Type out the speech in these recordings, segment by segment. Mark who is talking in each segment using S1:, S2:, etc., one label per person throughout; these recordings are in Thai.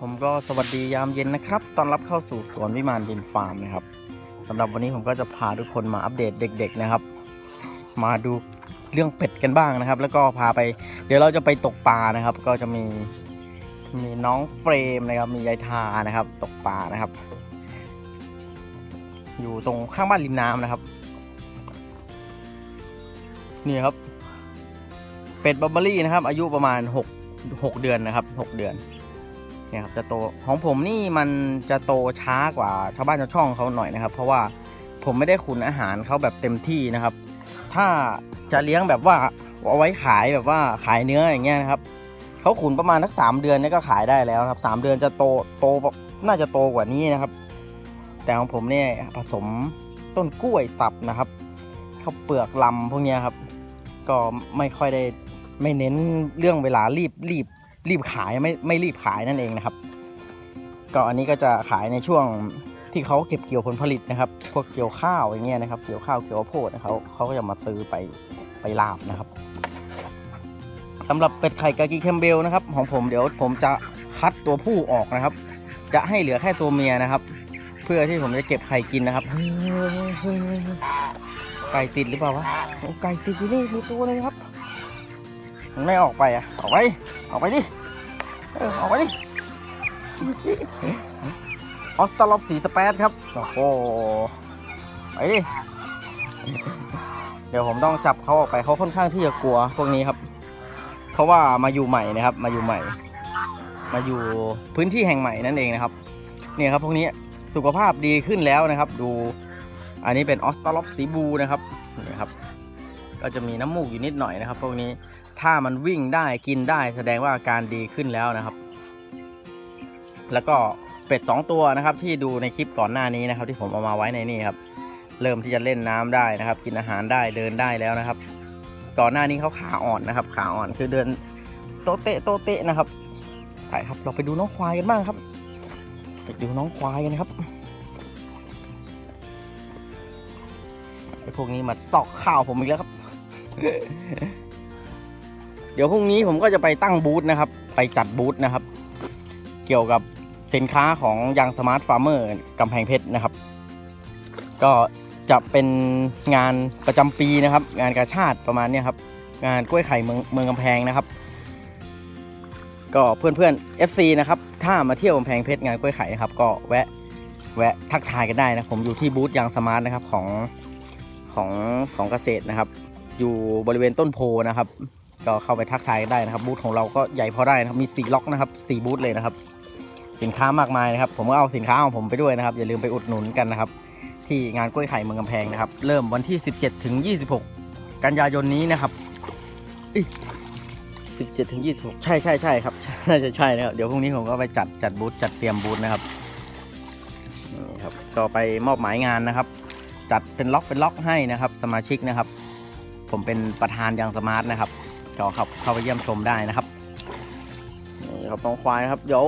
S1: ผมก็สวัสดียามเย็นนะครับ ตอนรับเข้าสู่สวนวิมานดินฟาร์มนะครับสำหรับวันนี้ผมก็จะพาทุกคนมาอัปเดตเด็ก ๆนะครับ มาดูเรื่องเป็ดกันบ้างนะครับ แล้วก็พาไป เดี๋ยวเราจะไปตกปลานะครับ ก็จะมีมีน้องเฟรมนะครับ มียายทานะครับ ตกปลานะครับ อยู่ตรงข้างบ้านริมน้ำนะครับ นี่ครับ เป็ดบับเบอรี่นะครับ อายุประมาณ6 6เดือนนะครับ 6 เดือน เนี่ยครับจะโตของผมนี่มันจะโตช้ากว่าชาวบ้านชาวช่องเขาหน่อยนะครับ เพราะว่าผมไม่ได้ขุนอาหารเขาแบบเต็มที่นะครับ ถ้าจะเลี้ยงแบบว่าเอาไว้ขายแบบว่าขายเนื้ออย่างเงี้ยนะครับเขาขุนประมาณสักสามเดือนนี่ก็ขายได้แล้วครับสามเดือนจะโตโตน่าจะโตกว่านี้นะครับ แต่ของผมเนี่ยผสมต้นกล้วยสับนะครับข้าวเปลือกลำพวกเนี้ยครับ ก็ไม่ค่อยได้ไม่เน้นเรื่องเวลารีบรีบ รีบขายไม่ไม่รีบขายนั่นเองนะครับ ก็อันนี้ก็จะขายในช่วงที่เขาเก็บเกี่ยวผลผลิตนะครับ พวกเกี่ยวข้าวอย่างเงี้ยนะครับ เกี่ยวข้าวเกี่ยวโพดเขาเขาก็จะมาซื้อไปไปลาบนะครับสำหรับเป็ดไข่กากีแคมเบลนะครับ ของผมเดี๋ยวผมจะคัดตัวผู้ออกนะครับ จะให้เหลือแค่ตัวเมียนะครับ เพื่อที่ผมจะเก็บไข่กินนะครับไก่ติดหรือเปล่าวะไก่ติดอยู่นี่มีตัวเลยครับ มันไม่ออกไปอะ ออกไป ออกไปดิ เออ ออกไปดิ ออสตาลอปสีสเปซครับ โอ้โห ไปดิ เดี๋ยวผมต้องจับเขาออกไปเขาค่อนข้างที่จะกลัวพวกนี้ครับ เพราะว่ามาอยู่ใหม่นะครับ มาอยู่ใหม่ มาอยู่พื้นที่แห่งใหม่นั่นเองนะครับ เนี่ยครับพวกนี้สุขภาพดีขึ้นแล้วนะครับ ดู อันนี้เป็นออสตาลอปสีบูนะครับนี่ครับ ก็จะมีน้ำมูกอยู่นิดหน่อยนะครับ พวกนี้ ถ้ามันวิ่งได้กินได้แสดงว่าอาการดีขึ้นแล้วนะครับ แล้วก็เป็ดสองตัวนะครับที่ดูในคลิปก่อนหน้านี้นะครับ ที่ผมเอามาไว้ในนี่ครับ เริ่มที่จะเล่นน้ำได้นะครับ กินอาหารได้เดินได้แล้วนะครับ ก่อนหน้านี้เขาขาอ่อนนะครับ ขาอ่อนคือเดินโตเตะโตเตะนะครับไปครับเราไปดูน้องควายกันบ้างครับ ไปดูน้องควายกันครับไอพวกนี้มาซอกข้าวผมอีกแล้วครับ เดี๋ยวพรุ่งนี้ผมก็จะไปตั้งบูธนะครับ ไปจัดบูธนะครับ เกี่ยวกับสินค้าของยังสมาร์ทฟาร์มเมอร์กำแพงเพชรนะครับ ก็จะเป็นงานประจำปีนะครับ งานกาชาติประมาณนี้ครับ งานกล้วยไข่เมืองเมืองกำแพงนะครับ ก็เพื่อนๆ FC นะครับ ถ้ามาเที่ยวกำแพงเพชรงานกล้วยไข่นะครับ ก็แวะแวะทักทายกันได้นะผมอยู่ที่บูธยังสมาร์ทนะครับของของของเกษตรนะครับ อยู่บริเวณต้นโพนะครับ ก็เข้าไปทักทายได้นะครับบูธของเราก็ใหญ่พอได้นะครับมี4ล็อกนะครับ4บูธเลยนะครับ สินค้ามากมายนะครับ ผมก็เอาสินค้าของผมไปด้วยนะครับ อย่าลืมไปอุดหนุนกันนะครับ ที่งานกล้วยไข่เมืองกำแพงนะครับ เริ่มวันที่ 17ถึง26 กันยายนนี้นะครับอิ17ถึง26ใช่ใช่ใช่ครับน่าจะใช่นะครับเดี๋ยวพรุ่งนี้ผมก็ไปจัดจัดบูธจัดเตรียมบูธนะครับนี่ครับก็ไปมอบหมายงานนะครับ จัดเป็นล็อกเป็นล็อกให้นะครับ สมาชิกนะครับ ผมเป็นประธานยังสมาร์ทนะครับ ก็เข้าเข้าไปเยี่ยมชมได้นะครับนี่ครับน้องควายครับเดี๋ยว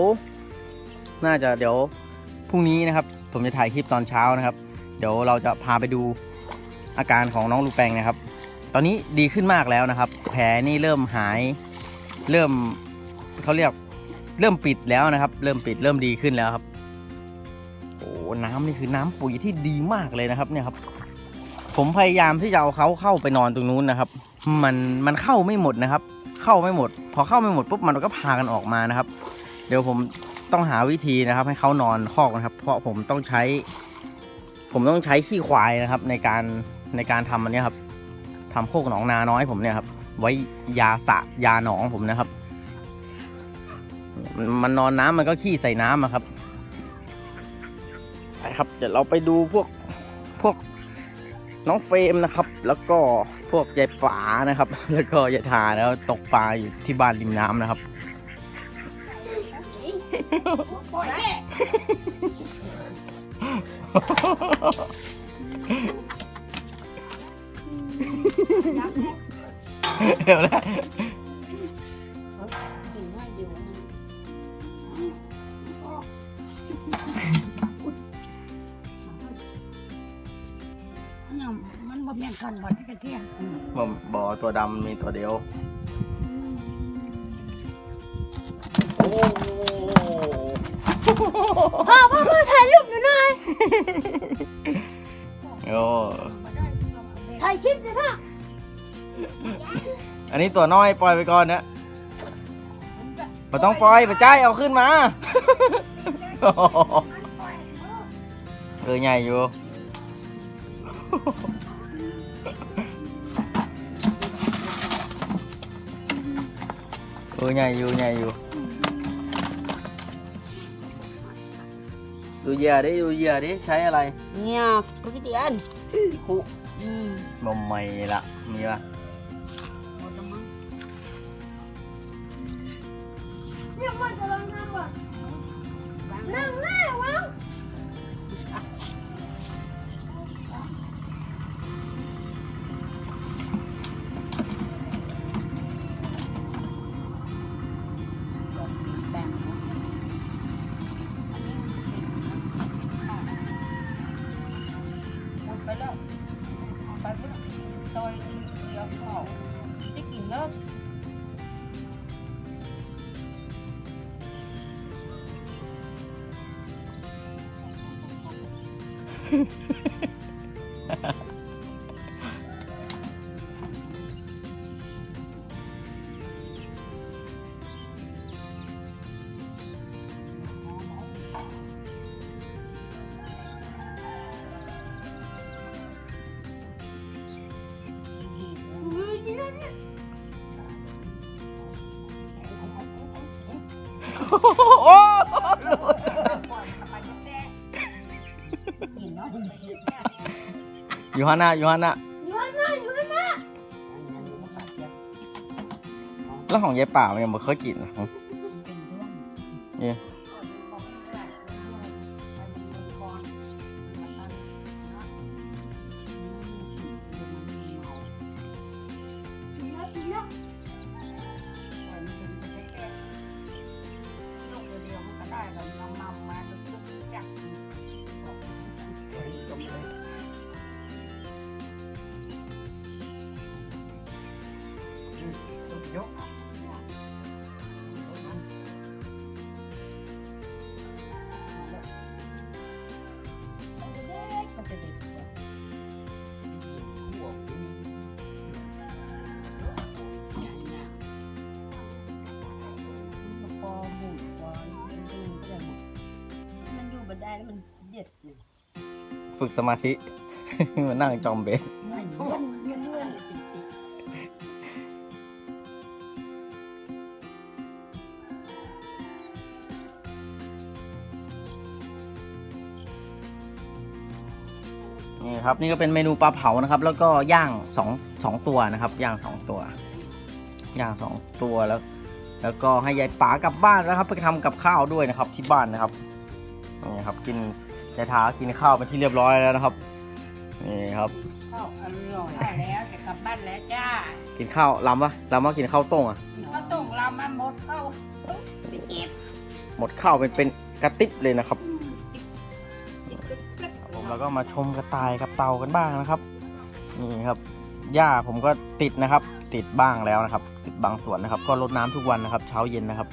S1: น่าจะเดี๋ยวพรุ่งนี้นะครับ ผมจะถ่ายคลิปตอนเช้านะครับ เดี๋ยวเราจะพาไปดูอาการของน้องลูกแปงนะครับ ตอนนี้ดีขึ้นมากแล้วนะครับ แผลนี่เริ่มหาย เริ่มเขาเรียกเริ่มปิดแล้วนะครับ เริ่มปิดเริ่มดีขึ้นแล้วครับโอ้น้ำนี่คือน้ำปุ๋ยที่ดีมากเลยนะครับ เนี่ยครับ ผมพยายามที่จะเอาเขาเข้าไปนอนตรงนู้นนะครับ มันมันเข้าไม่หมดนะครับ เข้าไม่หมด พอเข้าไม่หมดปุ๊บมันก็พากันออกมานะครับ เดี๋ยวผมต้องหาวิธีนะครับ ให้เขานอนคอกนะครับ เพราะผมต้องใช้ ผมต้องใช้ขี้ควายนะครับ ในการในการทำอันนี้ครับทำโคกหนองนาน้อยผมเนี่ยครับไว้ยาสะยาหนองผมนะครับ มันมันนอนน้ำมันก็ขี้ใส่น้ำอะครับไปครับ เดี๋ยวเราไปดูพวกพวก น้องเฟรมนะครับ แล้วก็พวกยายฝานะครับ แล้วก็ยายทาแล้วตกปลาอยู่ที่บ้านริมน้ำนะครับ เดี๋ยวนะ
S2: มันบ่แม่นกันบ่ที่ตะเกียง
S1: ผมบอตัวดำมีตัวเดียว โอ้โห
S3: ถ่ายรูปหน่อยหน่อย
S1: โอ้
S3: ถ่ายคลิปหน่อยพ่อ
S1: อันนี้ตัวน้อยปล่อยไปก่อนนะไม่ต้องปล่อยไปใจายเอาขึ้นมาเออใหญ่อยู่ เออใหญ่อยู่ใหญ่อยู่ดูเหยื่อดิดูเห
S2: เดี
S3: ยว
S2: พอ
S1: โอ้ยูฮันน่ายูฮันน่ะ
S3: อยู่ข้านายูฮานา
S1: แล้วของยายป่ามันยังบ่เคยกินนะนี่
S3: ย
S2: มันอยู่บันไดแล้วมันเด็ดเนี่ย
S1: ฝึกสมาธิ มานั่งจอมเบส
S2: ไม่เลื่อนเลื่อนเลื่อน
S1: นี่ครับนี่ก็เป็นเมนูปลาเผานะครับ แล้วก็ย่างสองสองตัวนะครับ ย่างสองตัว ย่างสองตัวแล้ว แล้วก็ให้ยายป๋ากลับบ้านแล้วครับ ไปทำกับข้าวด้วยนะครับ ที่บ้านนะครับนี่ครับ กินยายทากินข้าวเป็นที่เรียบร้อยแล้วนะครับนี่ครับ
S2: ข้าวอร่อยแล้วจะกลับบ้านแล้วจ้า
S1: กินข้าวลำปะลำว่ากินข้าวต้งอะ
S2: ข้าวต้มเรามาหมดข้าวอีบ
S1: หมดข้าวเป็นเป็นกระติบเลยนะครับ แล้วก็มาชมกระต่ายกับเต่ากันบ้างนะครับนี่ครับหญ้าผมก็ติดนะครับ ติดบ้างแล้วนะครับ ติดบางส่วนนะครับ ก็รดน้ำทุกวันนะครับ เช้าเย็นนะครับ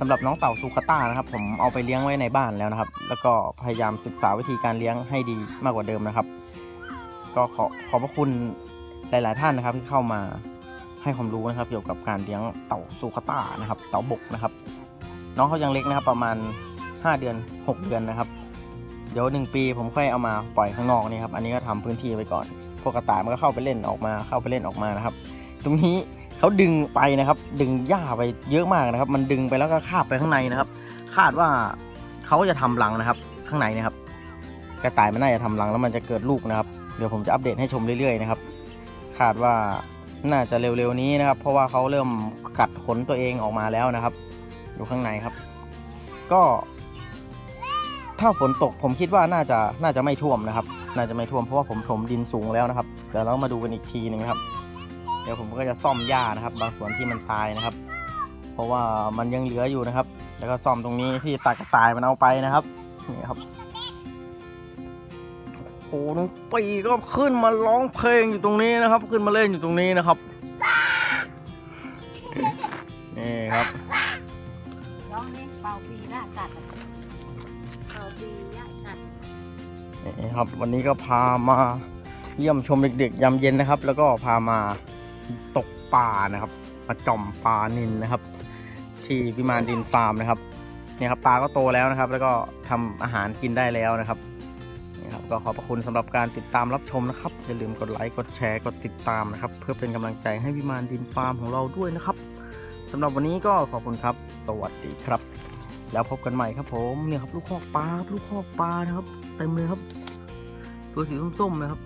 S1: สำหรับน้องเต่าซูคาต้านะครับ ผมเอาไปเลี้ยงไว้ในบ้านแล้วนะครับ แล้วก็พยายามศึกษาวิธีการเลี้ยงให้ดีมากกว่าเดิมนะครับ ก็ขอขอบพระคุณหลาย ๆ ท่านนะครับที่เข้ามาให้ความรู้นะครับ เกี่ยวกับการเลี้ยงเต่าซูคาต้านะครับ เต่าบกนะครับ น้องเขายังเล็กนะครับ ประมาณ 5 เดือน 6 เดือนนะครับ ดี๋ยวหนึ่งปีผมค่อยเอามาปล่อยข้างนอกนี่ครับ อันนี้ก็ทำพื้นที่ไปก่อน พวกกระต่ายมันก็เข้าไปเล่นออกมา เข้าไปเล่นออกมานะครับ ตรงนี้เขาดึงไปนะครับ ดึงหญ้าไปเยอะมากนะครับ มันดึงไปแล้วก็คาบไปข้างในนะครับ คาดว่าเขาจะทำรังนะครับ ข้างในนะครับ กระต่ายมันน่าจะทำรังแล้วมันจะเกิดลูกนะครับ เดี๋ยวผมจะอัปเดตให้ชมเรื่อยๆนะครับ คาดว่าน่าจะเร็วๆนี้นะครับ เพราะว่าเขาเริ่มกัดขนตัวเองออกมาแล้วนะครับ อยู่ข้างในครับ ก็ ถ้าฝนตกผมคิดว่าน่าจะน่าจะไม่ท่วมนะครับ น่าจะไม่ท่วมเพราะว่าผมถมดินสูงแล้วนะครับเดี๋ยวเรามาดูกันอีกทีหนึงครับ เดี๋ยวผมก็จะซ่อมหญ้านะครับ บางส่วนที่มันตายนะครับ เพราะว่ามันยังเหลืออยู่นะครับ แล้วก็ซ่อมตรงนี้ที่ตากระต่ายมันเอาไปนะครับนี่ครับโอ้โหน้องปีก็ขึ้นมาร้องเพลงอยู่ตรงนี้นะครับ ขึ้นมาเล่นอยู่ตรงนี้นะครับนี่ครับ นี่ครับวันนี้ก็พามาเยี่ยมชมเด็กๆยามเย็นนะครับ แล้วก็พามาตกปลานะครับมาจ่อมปลานินนะครับ ที่วิมานดินฟาร์มนะครับเนี่ยครับปลาก็โตแล้วนะครับ แล้วก็ทำอาหารกินได้แล้วนะครับนี่ครับก็ขอบพระคุณสำหรับการติดตามรับชมนะครับอย่าลืมกดไลค์กดแชร์กดติดตามนะครับ เพื่อเป็นกำลังใจให้วิมานดินฟาร์มของเราด้วยนะครับสำหรับวันนี้ก็ขอบคุณครับ สวัสดีครับ แล้วพบกันใหม่ครับผมเนี่ยครับลูกคอกปลาลูกคอกปลานะครับ เต็มเลยครับ ตัวสีส้มๆนะครับ